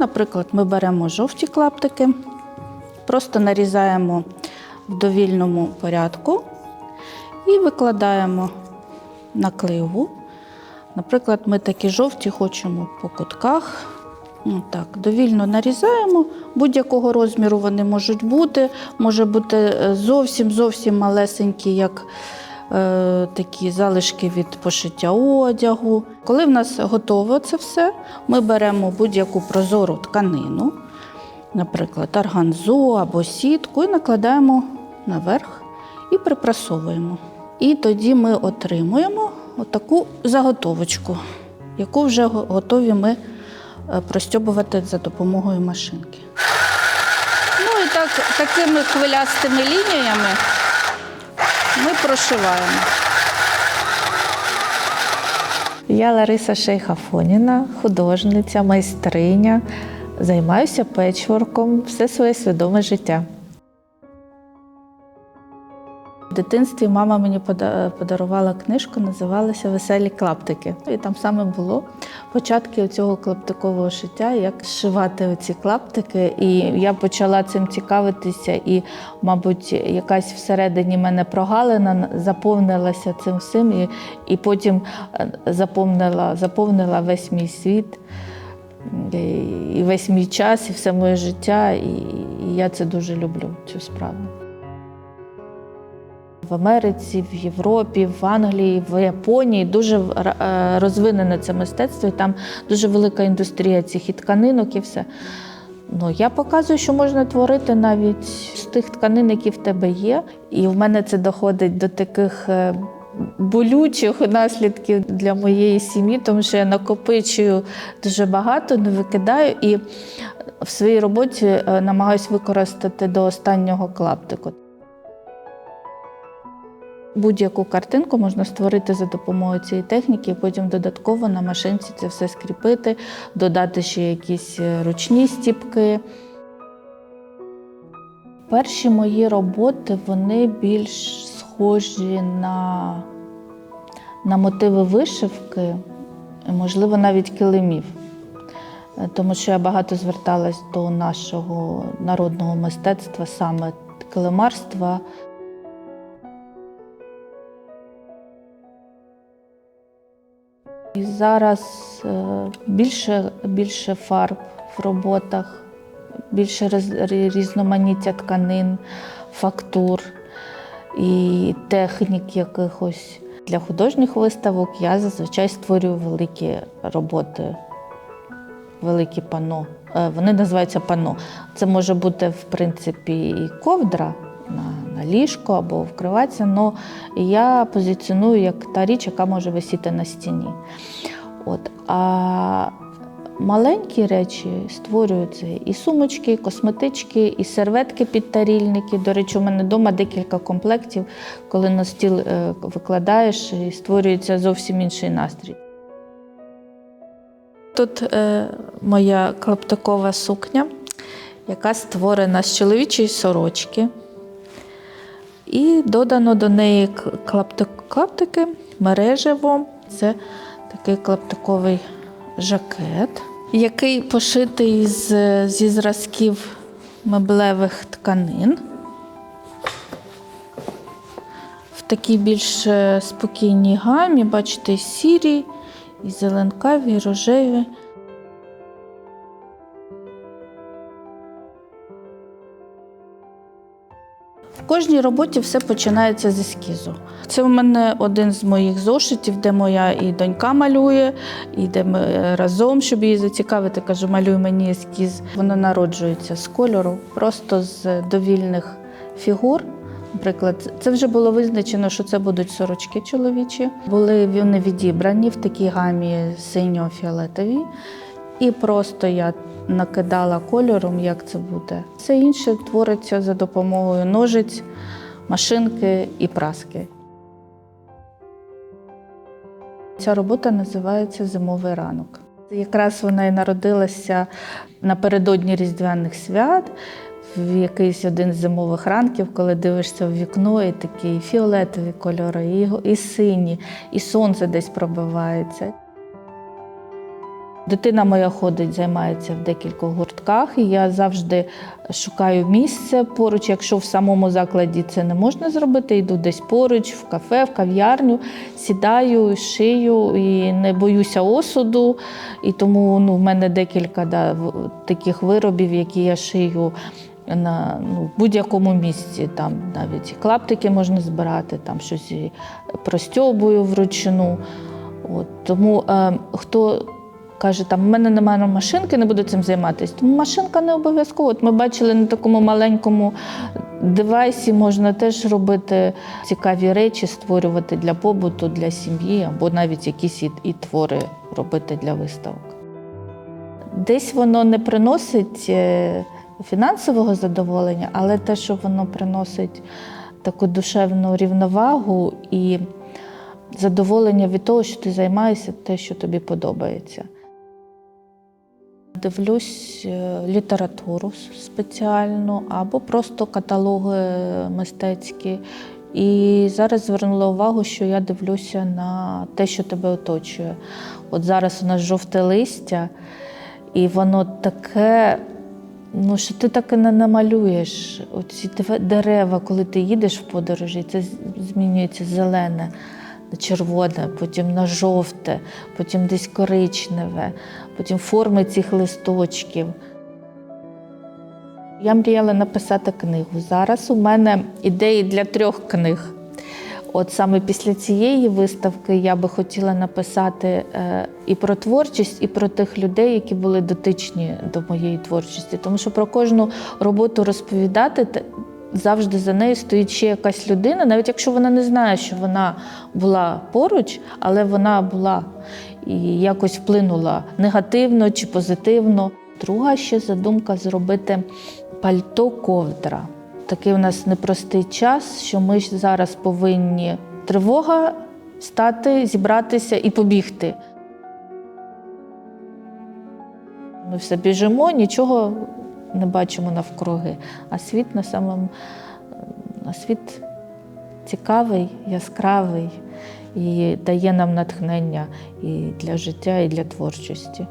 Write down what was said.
Наприклад, ми беремо жовті клаптики, просто нарізаємо в довільному порядку і викладаємо на кливу. Наприклад, ми такі жовті хочемо по кутках. Ну, так, довільно нарізаємо. Будь-якого розміру вони можуть бути. Може бути е, зовсім зовсім малесенькі, як такі залишки від пошиття одягу. Коли в нас готово це все, ми беремо будь-яку прозору тканину, наприклад, арганзу або сітку, і накладаємо наверх і припрасовуємо. І тоді ми отримуємо отаку заготовочку, яку вже готові ми е, простьобувати за допомогою машинки. Ну і так, такими хвилястими лініями ми прошиваємо. Я Лариса Шейхафоніна, художниця, майстриня. Займаюся печворком все своє свідоме життя. Дитинстві мама мені подарувала книжку, називалася Веселі клаптики. І там саме було початки цього клаптикового шиття, як зшивати оці клаптики. І я почала цим цікавитися, і, мабуть, якась всередині мене прогалина заповнилася цим всім, і, і потім е, заповнила, заповнила весь мій світ. І весь мій час, і все моє життя, і я це дуже люблю, цю справу. В Америці, в Європі, в Англії, в Японії дуже е, розвинене це мистецтво, і там дуже велика індустрія цих і тканинок, і все. Ну, я показую, що можна творити навіть з тих тканин, які в тебе є. І в мене це доходить до таких е, болючих наслідків для моєї сім'ї, тому що я накопичую дуже багато, не викидаю і в своїй роботі е, намагаюся використати до останнього клаптику. Будь-яку картинку можна створити за допомогою цієї техніки, і потім додатково на машинці це все скріпити, додати ще якісь е, ручні стіпки. Перші мої роботи вони більш схожі на, на мотиви вишивки, можливо, навіть килимів. Е, Тому що я багато зверталась до нашого народного мистецтва, саме килимарства. І зараз е, більше, більше фарб в роботах, більше різноманіття тканин, фактур і технік якихось. Для художніх виставок я зазвичай створюю великі роботи, великі пано. Е, Вони називаються пано. Це може бути, в принципі, і ковдра на, ліжко або вкриватися, але я позиціоную як та річ, яка може висіти на стіні. От. А маленькі речі створюються і сумочки, і косметички, і серветки під тарільники. До речі, у мене вдома декілька комплектів, коли на стіл е, викладаєш і створюється зовсім інший настрій. Тут е, моя клаптикова сукня, яка створена з чоловічої сорочки. І додано до неї клаптики, мережево. Це такий клаптиковий жакет, який пошитий з, зі зразків меблевих тканин. В такій більш е, спокійній гамі, бачите, сірі, і зеленкаві, і рожеві. В кожній роботі все починається з ескізу. Це у мене один з моїх зошитів, де моя і донька малює, і де ми разом, щоб її зацікавити, кажу, малюй мені ескіз. Воно народжується з кольору, просто з довільних фігур. Наприклад, це вже було визначено, що це будуть сорочки чоловічі. Були вони відібрані в такій гамі синьо-фіолетовій. І просто я накидала кольором, як це буде. Все інше твориться за допомогою ножиць, машинки і праски. Ця робота називається Зимовий ранок. Якраз вона і народилася напередодні Різдвяних свят, в якийсь один з зимових ранків, коли дивишся в вікно, і такі фіолетові кольори, і, і сині, і сонце десь пробивається. Дитина моя ходить, займається в декількох гуртках, і я завжди шукаю місце поруч. Якщо в самому закладі це не можна зробити, йду десь поруч, в кафе, в кав'ярню, сідаю, шию і не боюся осуду. І тому ну, в мене декілька да, таких виробів, які я шию на ну, в будь-якому місці. Там навіть клаптики можна збирати, там щось простьобую вручну. От, тому е, хто каже, там в мене немає машинки, не буду цим займатися. Машинка не обов'язково. От ми бачили на такому маленькому девайсі можна теж робити цікаві речі, створювати для побуту, для сім'ї, або навіть якісь і, і твори робити для виставок. Десь воно не приносить е, фінансового задоволення, але те, що воно приносить таку душевну рівновагу і задоволення від того, що ти займаєшся, те, що тобі подобається. Дивлюсь е, літературу спеціальну або просто каталоги мистецькі. І зараз звернула увагу, що я дивлюся на те, що тебе оточує. От зараз у нас жовте листя, і воно таке, ну що ти так і не намалюєш. Оці дерева, коли ти їдеш в подорожі, це змінюється зелене на червоне, потім на жовте, потім десь коричневе, потім форми цих листочків. Я мріяла написати книгу. Зараз у мене ідеї для трьох книг. От саме після цієї виставки я би хотіла написати е, і про творчість, і про тих людей, які були дотичні до моєї творчості. Тому що про кожну роботу розповідати завжди за нею стоїть ще якась людина, навіть якщо вона не знає, що вона була поруч, але вона була і якось вплинула негативно чи позитивно. Друга ще задумка зробити пальто ковдра. Такий у нас непростий час, що ми ж зараз повинні тривога стати, зібратися і побігти. Ми все біжимо, нічого не бачимо навкруги. А світ на самому а світ цікавий, яскравий і дає нам натхнення і для життя, і для творчості.